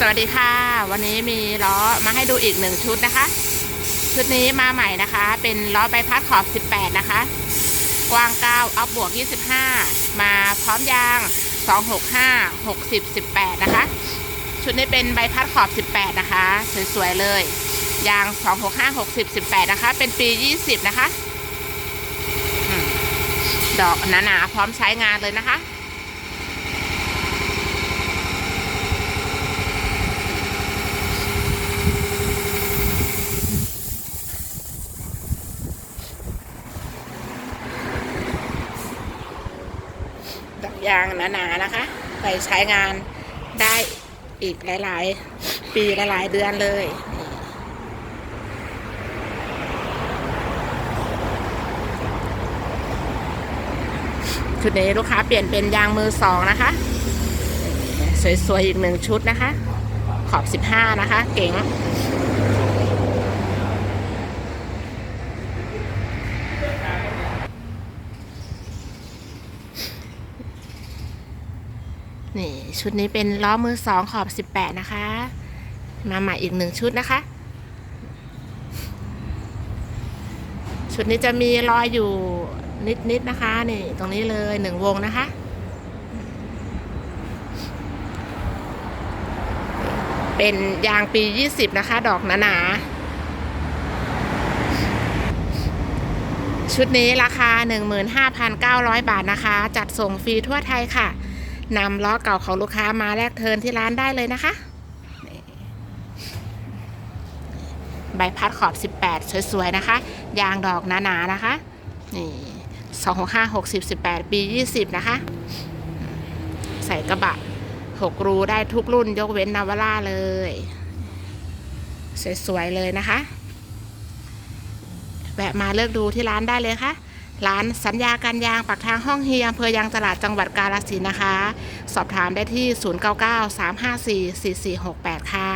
สวัสดีค่ะ วันนี้มีล้อมาให้ดูอีกหนึ่งชุดนะคะ ชุดนี้มาใหม่นะคะ เป็นล้อใบพัดขอบ 18 นะคะ กว้าง 9 อัพบวก 25 มาพร้อมยาง 265 60 18 นะคะ ชุดนี้เป็นใบพัดขอบ 18 นะคะ สวยๆเลย ยาง 265 60 18 นะคะ เป็นปี 20 นะคะ ดอกหนาๆพร้อมใช้งานเลยนะคะ ยางหนาๆนะคะ ไปใช้งานได้อีกหลาย ๆ ปีหลาย ๆ เดือนเลยชุดนี้ลูกค้าเปลี่ยนเป็นยางมือสองนะคะ สวย ๆ อีกหนึ่งชุดนะคะ ขอบ 15 นะคะ เก๋ง นี่ชุดนี้เป็นล้อมือสองขอบ18นะคะ มาใหม่อีกหนึ่งชุดนะคะ ชุดนี้จะมีรอยอยู่นิดๆนะคะนี่ตรงนี้เลยหนึ่งวงนะคะเป็นยางปี 20 นะคะ ดอกหนาๆชุดนี้ราคา 15,900 บาทนะคะ จัดส่งฟรีทั่วไทยค่ะ นำล้อเก่าของลูกค้ามาแลกเทินที่ร้านได้เลยนะคะ ใบพัดขอบ 18 สวยๆ นะคะ ยางดอกหนาๆ นะคะ นี่265 60 18ปี20นะคะ ใส่กระบะ6รูได้ทุกรุ่นยกเว้นนาวาร่าเลย สวยๆ เลยนะคะ แวะมาเลือกดูที่ร้านได้เลยค่ะ ร้านสัญญาการยางปากทางห้องเฮียอำเภอยางตลาดจังหวัดกาฬสินนะคะ สอบถามได้ที่ 0993544468 ค่ะ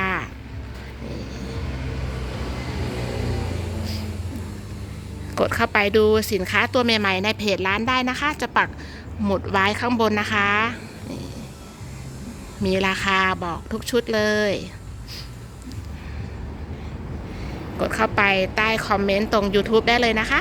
กดเข้าไปดูสินค้าตัวใหม่ๆในเพจร้านได้นะคะ จะปักหมุดไว้ข้างบนนะคะ มีราคาบอกทุกชุดเลย กดเข้าไปใต้คอมเมนต์ตรง YouTube ได้เลยนะคะ